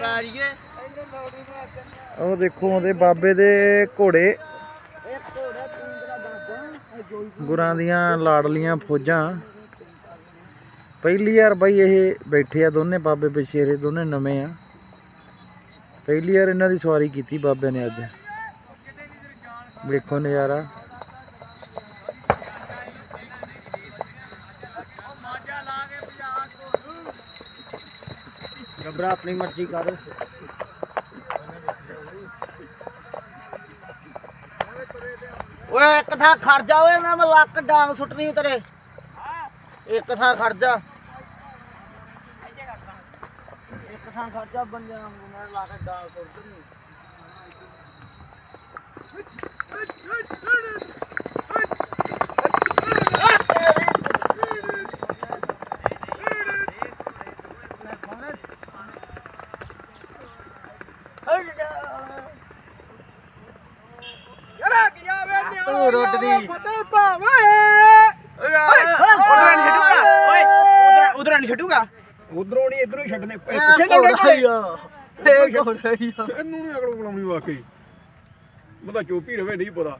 ਮਾਰੀਏ ਉਹ ਦੇਖੋ ਉਹਦੇ ਬਾਬੇ ਦੇ ਘੋੜੇ। ਗੁਰਾਂ ਦੀਆਂ ਲਾਡਲੀਆਂ ਫੌਜਾਂ। ਪਹਿਲੀ ਵਾਰ ਬਾਈ ਇਹ ਬੈਠੇ ਆ ਦੋਨੇ ਬਾਬੇ ਬਸ਼ੇਰੇ ਦੋਨੇ ਨਵੇਂ ਆ। ਪਹਿਲੀ ਵਾਰ ਇਹਨਾਂ ਦੀ ਸਵਾਰੀ ਕੀਤੀ ਬਾਬੇ ਨੇ ਅੱਜ। ਵੇਖੋ ਨਜ਼ਾਰਾ। ਗੱਬਰਾ ਆਪਣੀ ਮਰਜ਼ੀ ਕਰ। ਓਏ, ਇੱਕ ਥਾਂ ਖੜ ਜਾ ਓਏ, ਨਾ ਮੈਂ ਲੱਕ ਡਾਂਗ ਸੁੱਟਣੀ ਤੇਰੇ। ਇੱਕ ਥਾਂ ਖੜ ਜਾ। ਇੱਕ ਥਾਂ ਖੜ ਜਾ ਬੰਦਿਆਂ ਨੂੰ ਮੈਂ ਲਾ ਡਾਂਗ ਸੁੱਟ ਤੂੰ ਰੁੱਟਦੀ ਉਧਰ ਨਹੀਂ ਛੱਡੂਗਾ? ਉਧਰੋਂ ਨਹੀਂ ਇਧਰੋਂ ਹੀ ਛੱਡਨੇ। ਇਹ ਘੋੜਾ ਹੀ ਆ ਇਹ ਹੀ ਆ ਇਹਨੂੰ ਨਹੀਂ ਅਗਲ ਬੁਲਾਉਣੀ ਵਾਕਈ। ਬੰਦਾ ਚੋਪੀ ਰਵੇ ਨਹੀਂ ਪਤਾ।